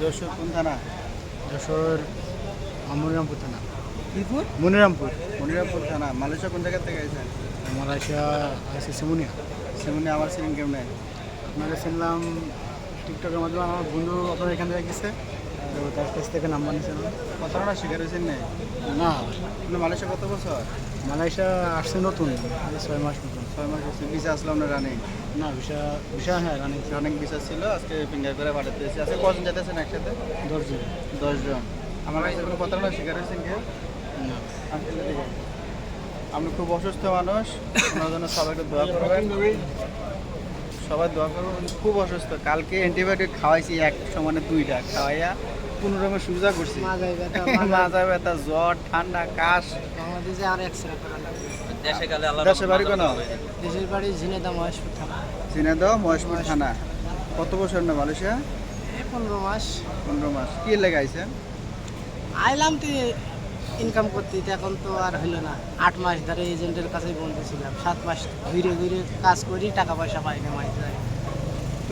যশোর। কোন থানা? যশোর মনিরামপুর থানা। কিপুর মনিরামপুর। মনিরামপুর থানা। মালয়েশিয়া কোন জায়গা থেকে মালয়েশিয়া সিমুনিয়া। আমার কেমন নেই। আপনাকে শুনলাম টিকটকের মাধ্যমে আমার বন্ধু আপনার এখান থেকে গেছে। তো তার কাছ থেকে নাম্বার নিয়েছিলাম কত টাকা শিকার হয়েছেন না? মালয়েশিয়া কত বছর? মালয়েশিয়া আসছে নতুন ছয় মাস মতন ছয় মাস হচ্ছে ভিসা আসলাম না রানিং না হ্যাঁ রানিং ভিসা ছিল আজকে ফিঙ্গার করে পাঠাতে এসেছি আজকে কজন যেতেছেন একসাথে? দশজন। দশজন। আমার কাছে কোনো কত টাকা শিকার হয়েছেন কেউ না। আপনি খুব অসুস্থ মানুষ ওনার জন্য সবাই একটু দোয়া করবেন। সবাই দোয়া করবেন। খুব অসুস্থ। কালকে অ্যান্টিবায়োটিক খাওয়াইছি এক সমানে দুইটা। খাওয়াইয়া পুনরমে সুবিধা করছি। মাথা ব্যথা জ্বর ঠান্ডা কাশ। বাংলাদেশে আর এক্সরে করা লাগবে। দেশে গেলে দেশে বাড়ি কোনো দেশের বাড়ি ঝিনেদা মহেশপুর থানা। চিনাদাও মহেশপুর থানা। কত বছর না মালয়েশিয়া? পনেরো মাস। পনেরো মাস। কি লেগে আইছেন আইলাম তো ইনকাম করতে তো এখন তো আর হলো না। আট মাস ধরে এজেন্টের কাছেই বন্ধ ছিলাম সাত মাস ঘুরে ঘুরে কাজ করি টাকা পয়সা পাই না মাস ধরে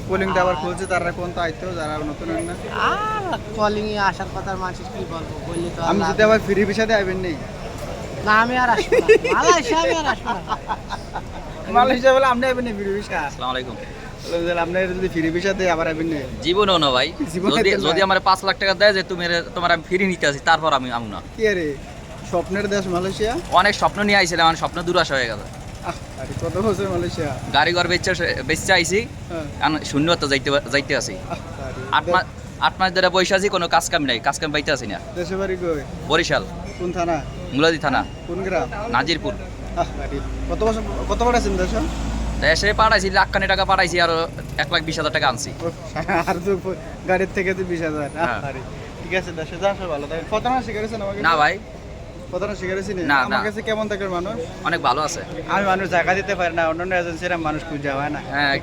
তো কলিংটা আবার খুলছে তারা কোন তো আইতো যারা নতুন না আর কলিং এ আসার কথা মানুষ কি বলব? বললে তো আমি যদি আবার ফ্রি ভিসাতে আইবেন নেই। না আমি আর আসব না। মালয়েশিয়া আমি আর আসব না। মালয়েশিয়া বলে আপনি আইবেন না ফ্রি ভিসা আসসালামু আলাইকুম। আপনার যদি ফ্রি ভিসাতে আবার আইবেন নেই। জীবনেও না ভাই। জীবনে যদি যদি আমার পাঁচ লাখ টাকা দেয় যে তুমি তোমার আমি ফিরে নিতে আসি তারপর আমি আমু না। কি রে? স্বপ্নের দেশ মালয়েশিয়া? অনেক স্বপ্ন নিয়ে আইছিলাম আমার স্বপ্ন দুরাশা হয়ে গেল গাড়ি ঘর বেচে আইছি। হ্যাঁ শূন্য তো যাইতে যাইতে আছি। আট মাস আট মাস ধরে বসে আছি কোনো কাজ কাম নাই। কাজ কাম পাইতে আছি না। দেশে বাড়ি কই? বরিশাল। কোন থানা? মুলাদি থানা। কোন গ্রাম? নাজিরপুর। কত বছর কত আছেন দেশ? দেশে পাঠাইছি লাখখানি টাকা পাঠাইছি আর এক লাখ বিশ হাজার টাকা আনছি। আর তো গাড়ির থেকে তো বিশ হাজার। হ্যাঁ। ঠিক আছে দেশে যা সব ভালো। থাকে কত না শিখারেছেন আমাকে? না ভাই। কত না শিখারেছি না, আমার কাছে কেমন থাকে মানুষ? অনেক ভালো আছে। আমি মানুষ জায়গা দিতে পারি না অন্যান্য এজেন্সিরা মানুষ খুঁজে হয় না। হ্যাঁ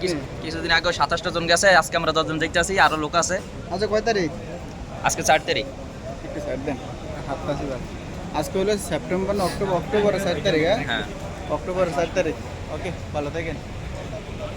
কিছুদিন আগে সাতাশটা জন গেছে আজকে আমরা দশজন দেখতে আছি আরও লোক আছে। আচ্ছা কয় তারিখ? আজকে চার তারিখ। একটু সাইড দেন হাতটা আজকে হলো সেপ্টেম্বর অক্টোবর অক্টোবরের সাত তারিখ হ্যাঁ? হ্যাঁ। অক্টোবরের সাত তারিখ। ওকে ভালো থাকেন।